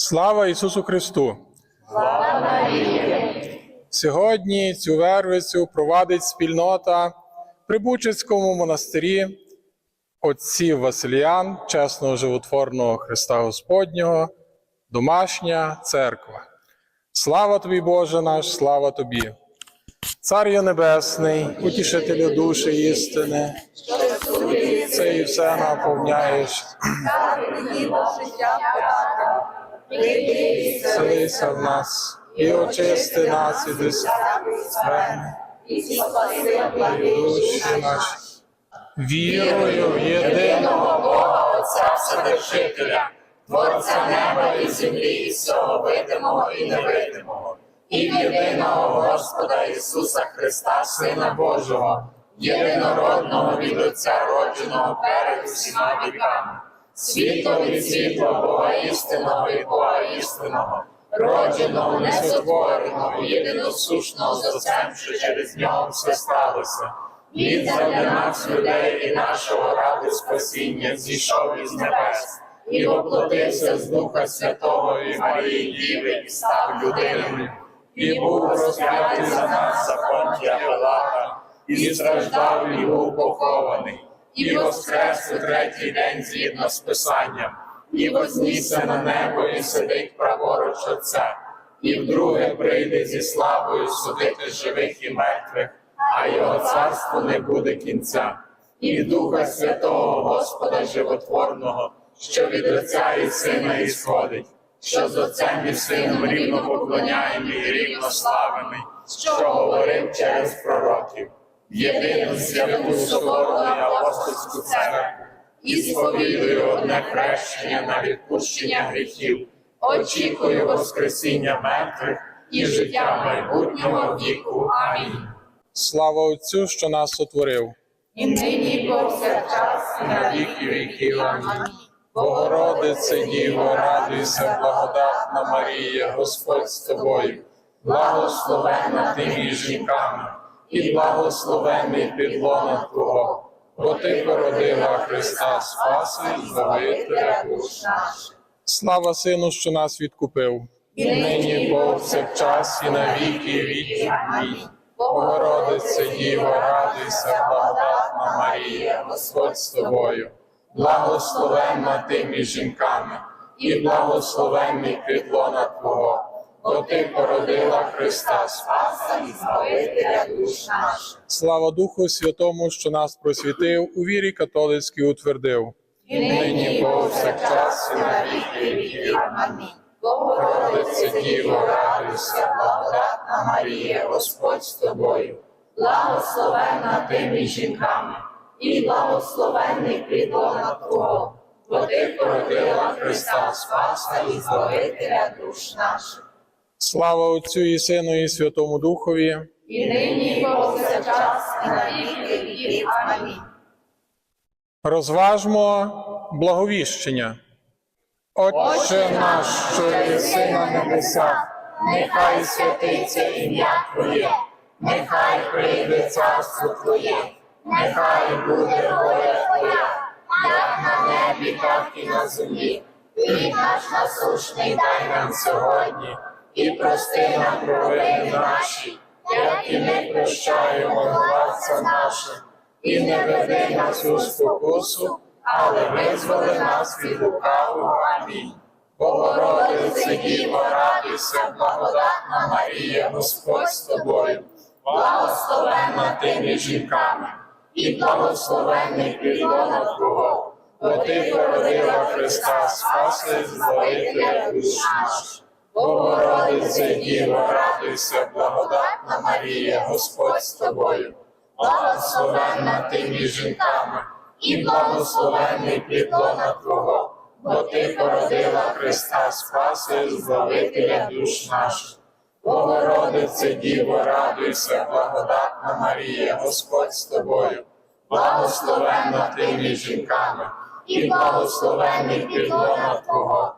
Слава Ісусу Христу! Сьогодні цю вервицю провадить спільнота при Бучицькому монастирі отців Василіян, чесного животворного Христа Господнього, домашня церква. Слава тобі, Боже наш, слава тобі! Царю Небесний, утішителю душі істини, це і все наповняєш. Селися в нас і очисти нас від усякої зверни, душі наші. Вірою в єдиного Бога Отця Вседержителя, Творця неба і землі, і всього видимого і невидимого, і в єдиного Господа Ісуса Христа, Сина Божого, єдинородного від Отця родженого перед усіма віками, світло від світла Бога істинного і Бога істинного, родженого, несотвореного, єдиносушного з Отцем, що через нього все сталося. Він для нас, людей і нашого ради спасіння, зійшов із небес і воплотився з Духа Святого і Марії Діви і став людиною, і був розп'ятий за нас за Понтія Пилата, і страждав, і був похований, і воскрес у третій день згідно з Писанням, і вознісся на небо, і сидить праворуч Отця, і вдруге прийде зі славою судити живих і мертвих а його царству не буде кінця. І Духа Святого Господа Животворного, що від Отця і Сина ісходить, що з Отцем і Сином рівно поклоняємий і рівно славимий, що говорив через пророків, єдину святу соборну і апостольську церкву, і сповідую одне хрещення на відпущення гріхів, очікую Воскресіння мертвих і життя майбутнього віку. Амінь. Слава Отцю, що нас сотворив. І нині і повсякчас, і на віки віків. Амінь. Богородице Діво, радуйся, благодатна Марія, Господь з тобою, Благословенна ти між жінками, і благословений підлона Твого, бо Ти породила Христа Спаси і Збавителя душ. наш. Слава Сину, що нас відкупив, І нині повсякчас, і на віки віки. Амінь. Богородице Діво, радуйся, благодатна Марія, Господь з тобою, благословенна ти між жінками, і благословенний підлона Твого, бо Ти породила Христа Спаса і Збавителя душ наших. Слава Духу Святому, що нас просвітив, у вірі католицькій утвердив. І нині повсякчас, і на віки віків. Амінь. Богородице Діво, радуйся, благодатна Марія, Господь з тобою, благословенна ти між жінками, і благословенний плідона Твого, бо ти породила Христа Спаса і Збавителя душ наших. Слава Отцю і Сину, і Святому Духові. І нині і повсякчас, і на віки віків. Амінь. Розважмо благовіщення. Отче наш, що єси на небесах, нехай святиться ім'я Твоє, нехай прийде царство Твоє, нехай буде воля Твоя, як на небі, так і на землі. Хліб наш насущний дай нам сьогодні, і прости нам провини наші, як і ми прощаємо владцям нашим, і не веди нас у спокусу, але визволи нас від лукавого. Амінь. Богородице Діво, радуйся, благодатна Марія, Господь з тобою, благословенна ти між жінками, і благословенний плідона Твого, бо ти породила Христа Спаси Збавителя душ наш. Богородице Діво, радуйся, благодатна Марія, Господь з тобою, благословенна ти між жінками, і благословенний плідона Твого, бо ти породила Христа Спаси і Збавителя душ наших. Богородице Діво, радуйся, благодатна Марія, Господь з тобою, благословенна ти між жінками, і благословенний плідона Твого,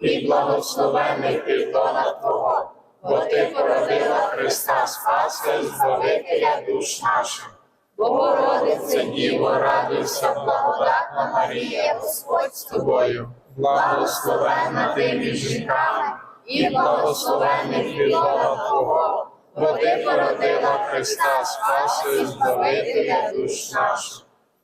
і благословений підлона Твого, бо Ти породила Христа Спаса і Збавителя душ наших. Богородице Діво, радуйся, благодатна Марія, Господь з тобою, благословенна ти між жінками, і благословений підлона Твого, бо Ти породила Христа Спаса і Збавителя душ наших.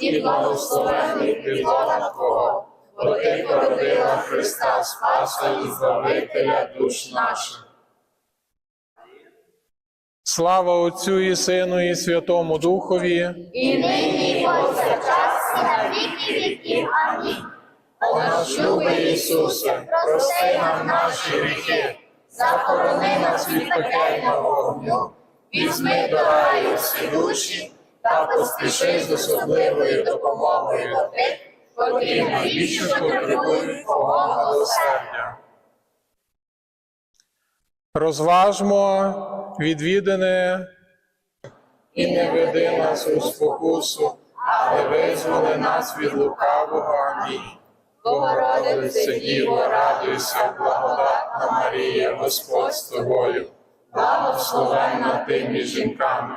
і благословений підлона Твого, бо Ти породила Христа Спаса і Збавителя душ наших. Слава Отцю і Сину, і Святому Духові. і нині і повсякчас, і на віки віків. Амінь. О наш любий Ісусе, прости нам наші гріхи, захорони нас від пекельного вогню, візьми до раю всі душі та поспіши з особливою допомогою до тих, котрі найбільше потребують Твого милосердя. Розважмо відвідане І не веди нас у спокусу, але визволи нас від лукавого. Амінь. Богородице Діво, радуйся, благодатна Марія, Господь з тобою, благословенна ти між жінками,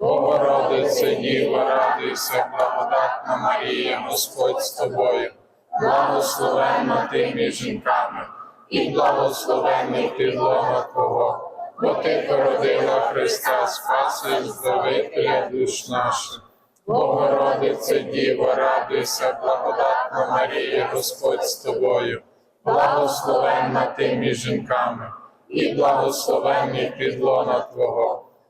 Богородице Діво, радуйся, благодатна Марія, Господь з тобою, благословенна ти між жінками, і благословений підлога Твого, бо Ти породила Христа Спаса і Збавителя душ наших. Богородице Діво, радуйся, благодатна Марія, Господь з тобою, благословенна ти між жінками, і благословений підлона Твого,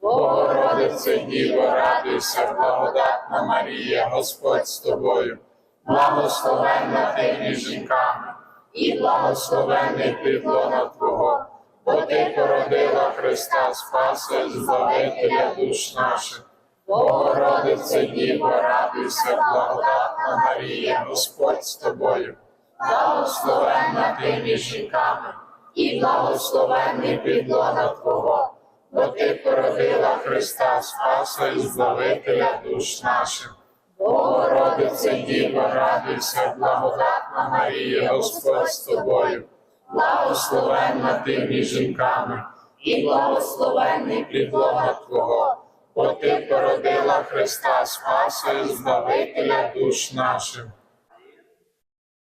Богородице Діво, радуйся, благодатна Марія, Господь з тобою, благословенна ти між жінками, і благословений підлона Твого, бо Ти породила Христа Спаса Збавителя душ наших. Богородице Діво, радуйся, благодатна Марія, Господь з тобою, благословенна ти між жінками, і благословений підлона Твого, бо Ти породила Христа Спаса і Збавителя душ наших. Богородице Діво, радуйся, благодатна Марія, Господь з тобою, благословенна ти між жінками, і благословенний плідлона Твого, бо ти породила Христа Спаса і Збавителя душ наших.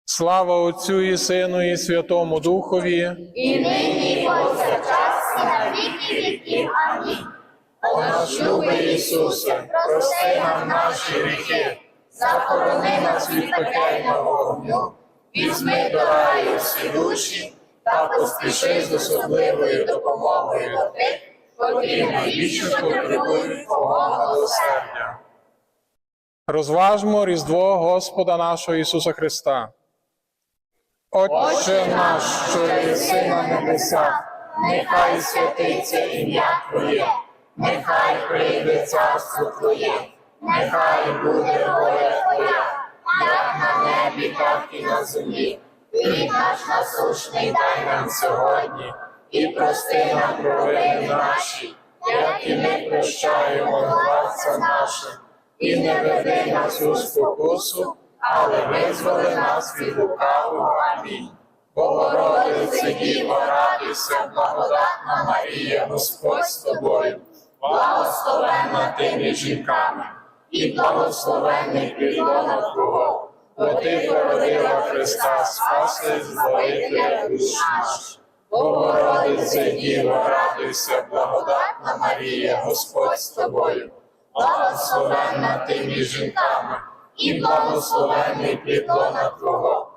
Слава Отцю і Сину і Святому Духові, І нині і повсякчас і на віки віків. Амінь. О любий Ісусе, прости нам наші гріхи, захорони нас від пекельного вогню, візьми до раю всі душі та поспіши з особливою допомогою до тих. Розважмо Різдво Господа нашого Ісуса Христа. Отче наш, що єси на небесах, нехай святиться ім'я Твоє, нехай прийде царство Твоє, нехай буде воля Твоя, як на небі, так і на землі. Хліб наш насущний дай нам сьогодні, і прости нам провини наші, як і ми прощаємо владцям нашим, і не веди нас у спокусу, але визволи нас від лукавого. Амінь. Богородице Діво, радуйся, благодатна Марія, Господь з тобою, благословенна ти між жінками, і благословенний плідлона Твого, бо ти породила Христа Спаса і Збавителя душ наших. Богородице Діво, радуйся, благодатна Марія, Господь з тобою, благословенна ти між жінками, і благословенний плідлона Твого,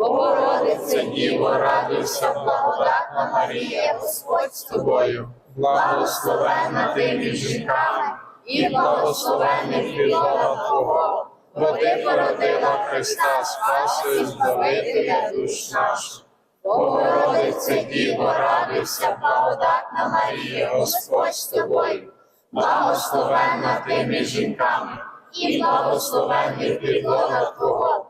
Богородице Діво, радуйся, благодатна Марія, Господь з тобою, благословенна ти між жінками, і благословенний плідлона Твого, бо ти породила Христа Спаса і Збавителя душ наших. Богородице Діво, радуйся, благодатна Марія, Господь з тобою, благословенна ти між жінками, і благословенний плідлона Твого,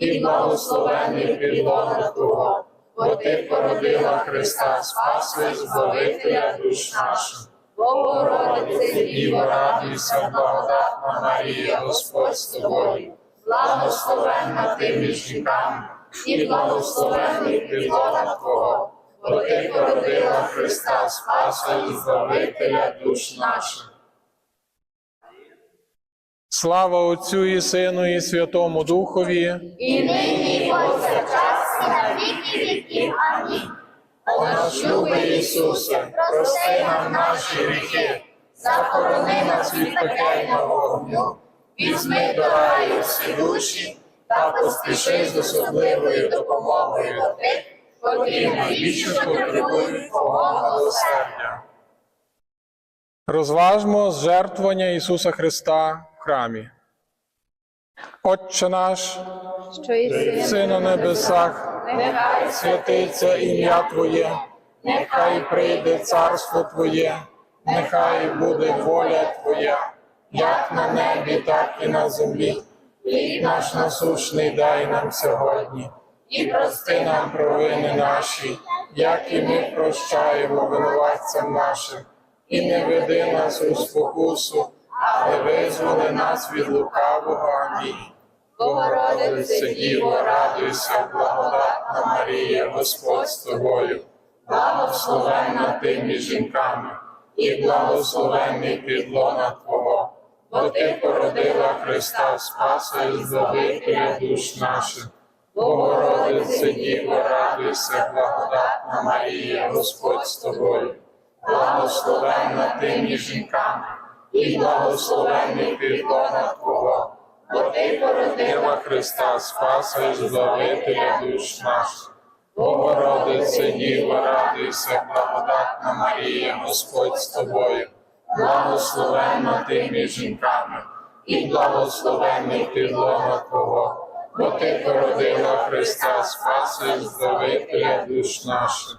і благословенний плідлона Твого, бо ти породила Христа Спаса і Збавителя душ наших. Богородице Діво, радуйся, благодатна Марія, Господь з тобою, благословенна ти між жінками, і благословенний плідлона Твого, бо ти породила Христа Спаса і Збавителя душ наших. Слава Отцю і Сину і Святому Духові, І нині і повсякчас і на віки віків. Амінь. О наш любий Ісусе, прости нам наші гріхи, захорони нас від пекельного вогню, візьми до раю всі душі та поспіши з особливою допомогою до тих, котрі найбільше потребують Твого милосердя. Розважмо жертвування Ісуса Христа храмі. Отче наш, що єси Си на небесах, нехай святиться ім'я Твоє, нехай прийде царство Твоє, нехай буде воля Твоя, як на небі, так і на землі. Хліб наш насущний дай нам сьогодні, і прости нам провини наші, як і ми прощаємо винуватцям нашим, і не веди нас у спокусу, але визволи нас від лукавого. Амінь. Богородице Діво, радуйся, благодатна Марія, Господь з тобою, благословенна ти між жінками, і благословенний підлона Твого, бо ти породила Христа Спаса і Збавителя душ наших. Богородице Діво, радуйся, благодатна Марія, Господь з тобою, благословенна ти між жінками, і благословенний підлона Твого, бо ти породила Христа Спаса і Збавителя душ наших. Богородице Діво, радуйся, благодатна Марія, Господь з тобою, благословенна ти між жінками, і благословенний підлона Твого, бо ти породила Христа Спаса і Збавителя душ наших.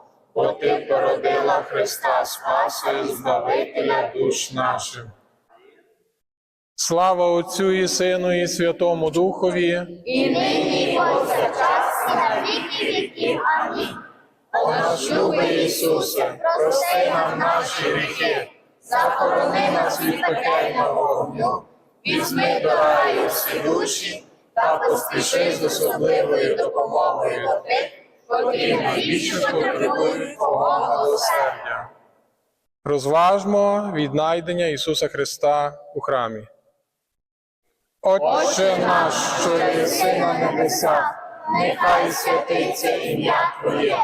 бо ти породила Христа Спаса і Збавителя душ наших. Слава Отцю і Сину і Святому Духові. і нині, і повсякчас, і на віки віків. Амінь. О наш любий Ісусе, прости нам наші гріхи, захорони нас від пекельного вогню, візьми до раю всі душі та поспіши з особливою допомогою до тих, котрі найбільше потребують Твого милосердя. Розважмо віднайдення Ісуса Христа у храмі. Отче наш, що єси на небесах, нехай святиться ім'я Твоє,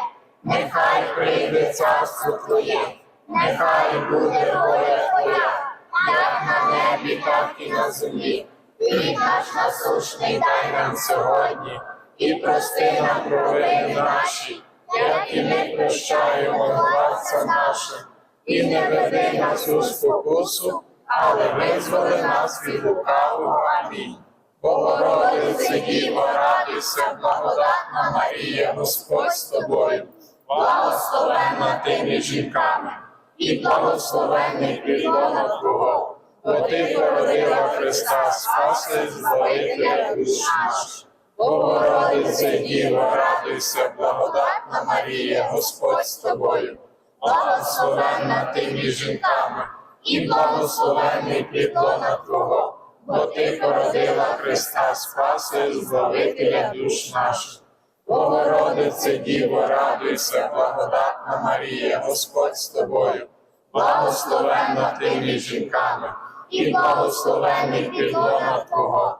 нехай прийде царство Твоє, нехай буде воля Твоя, як на небі, так і на землі. Хліб наш насушний дай нам сьогодні, і прости нам провини наші, як і ми прощаємо винуватцям нашим, і не веди нас у спокусу, але визволи нас від лукавого. Амінь. Богородице Діво, радуйся, благодатна Марія, Господь з тобою, благословенна ти між жінками, і благословенний підлона Твого, бо ти породила Христа Спаса і Збавителя душ наших. Богородице Діво, радуйся, благодатна Марія, Господь з тобою, благословенна ти між жінками, і благословенний підлона Твого, бо ти породила Христа Спаса і Збавителя душ наших. Богородице Діво, радуйся, благодатна Марія, Господь з тобою, благословенна ти між жінками, і благословенний підлона Твого,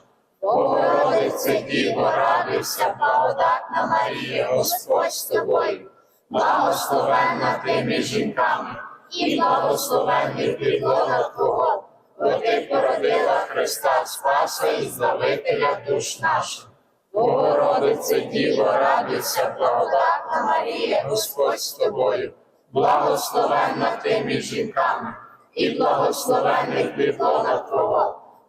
Богородице Діво, радуйся, благодатна Марія, Господь з тобою, благословенна ти між жінками, і благословенний підлога Твого, бо ти породила Христа Спаса і Збавителя душ наших. Богородице Діво, радуйся, благодатна Марія, Господь з тобою, благословенна ти між жінками, і благословенний підлога Твого,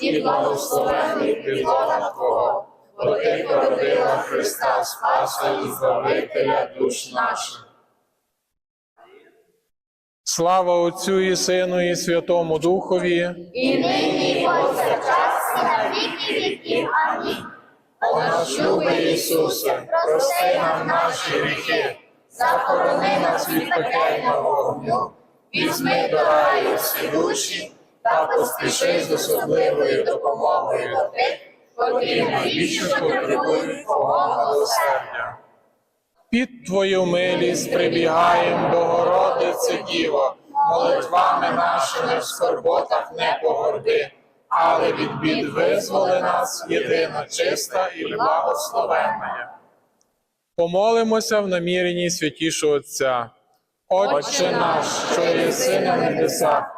і благословенний підлога Твого, бо ти породила Христа Спаса і Збавителя душ наших. Слава Отцю і Сину і Святому Духові. і нині і повсякчас і на віки віків. Амінь. О наш любий Ісусе, прости нам наші гріхи, захорони нас від пекельного вогню, візьми до раю всі душі та поспіши з особливою допомогою до тих, котрі найбільше потребують Твого милосердя. Під Твою милість прибігаєм до Городиці Діво, молитвами нашими в скорботах не погорди, але від бід визволи нас, єдина чиста і благословенна. Помолимося в наміренні святішого Отця. Отче наш, що єси на небесах,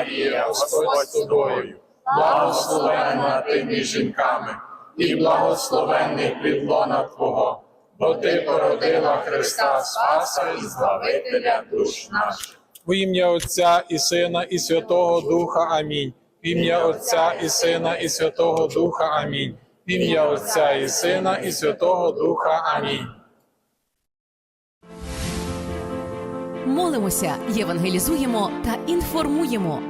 Марія, Господь з тобою, благословенна ти між жінками, і благословенний плідлона Твого, бо ти породила Христа Спаса і Збавителя душ наших. В ім'я Отця і Сина, і Святого Духа. Амінь. В ім'я Отця і Сина, і Святого Духа. Амінь. В ім'я Отця і Сина, і Святого Духа. Амінь. Молимося, євангелізуємо та інформуємо.